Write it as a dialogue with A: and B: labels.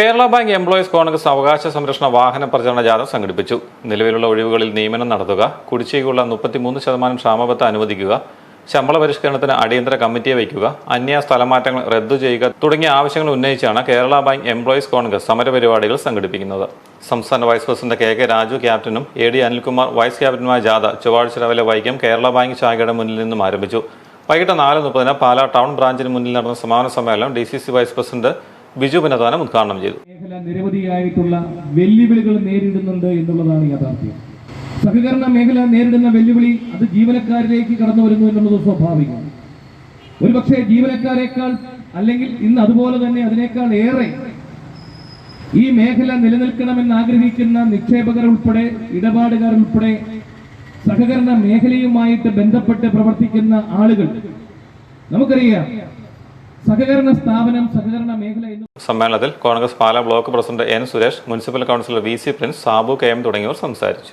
A: Kerala bank employees Congress അവകാശ സംരക്ഷണ വാഹന പ്രചരണ ജാഥ സംഘടിപ്പിച്ചു. നിലവിലുള്ള ഒഴിവുകളിൽ നിയമനം നടത്തുക കുടിശ്ശികയുള്ള മുപ്പത്തിമൂന്ന് ശതമാനം ക്ഷാമബത്ത അനുവദിക്കുക ശമ്പള പരിഷ്കരണത്തിന് അടിയന്തര കമ്മിറ്റിയെ വയ്ക്കുക അന്യ സ്ഥലമാറ്റങ്ങൾ റദ്ദു ചെയ്യുക തുടങ്ങിയ ആവശ്യങ്ങൾ ഉന്നയിച്ചാണ് കേരള ബാങ്ക് എംപ്ലോയീസ് കോൺഗ്രസ് സമരപരിപാടികൾ സംഘടിപ്പിക്കുന്നത്. സംസ്ഥാന vice president K K Raju ക്യാപ്റ്റനും എ ഡി അനിൽകുമാർ വൈസ് ക്യാപ്റ്റനുമായ ജാഥ ചൊവ്വാഴ്ച രാവിലെ വൈക്കം കേരള ബാങ്ക് ശാഖയുടെ മുന്നിൽ നിന്നും ആരംഭിച്ചു. വൈകിട്ട് നാല് മുപ്പതിന് പാലാ ടൗൺ ബ്രാഞ്ചിന് മുന്നിൽ നടന്ന സമാപന സമ്മേളനം D C C vice president Biju Punathanam ഉദ്ഘാടനം ചെയ്തു.
B: മേഖല നിരവധിയായിട്ടുള്ള വെല്ലുവിളികൾ നേരിടുന്നുണ്ട് എന്നുള്ളതാണ് യാഥാർത്ഥ്യം. സഹകരണ മേഖല നേരിടുന്ന വെല്ലുവിളി അത് ജീവനക്കാരിലേക്ക് കടന്നു വരുന്നു എന്നുള്ളത് സ്വാഭാവികമാണ് ഒരുപക്ഷെ ജീവനക്കാരെക്കാൾ അല്ലെങ്കിൽ ഇന്ന് അതുപോലെ തന്നെ അതിനേക്കാൾ ഏറെ ഈ മേഖല നിലനിൽക്കണമെന്ന് ആഗ്രഹിക്കുന്ന നിക്ഷേപകർ ഉൾപ്പെടെ ഇടപാടുകാർ ഉൾപ്പെടെ സഹകരണ മേഖലയുമായിട്ട് ബന്ധപ്പെട്ട് പ്രവർത്തിക്കുന്ന ആളുകൾ നമുക്കറിയാം സഹകരണ സ്ഥാപനം സഹകരണ മേഖല
A: സമ്മേളനത്തിൽ Congress Pala block president N Suresh municipal councillor V C Prince Sabu K M തുടങ്ങിയവർ സംസാരിച്ചു.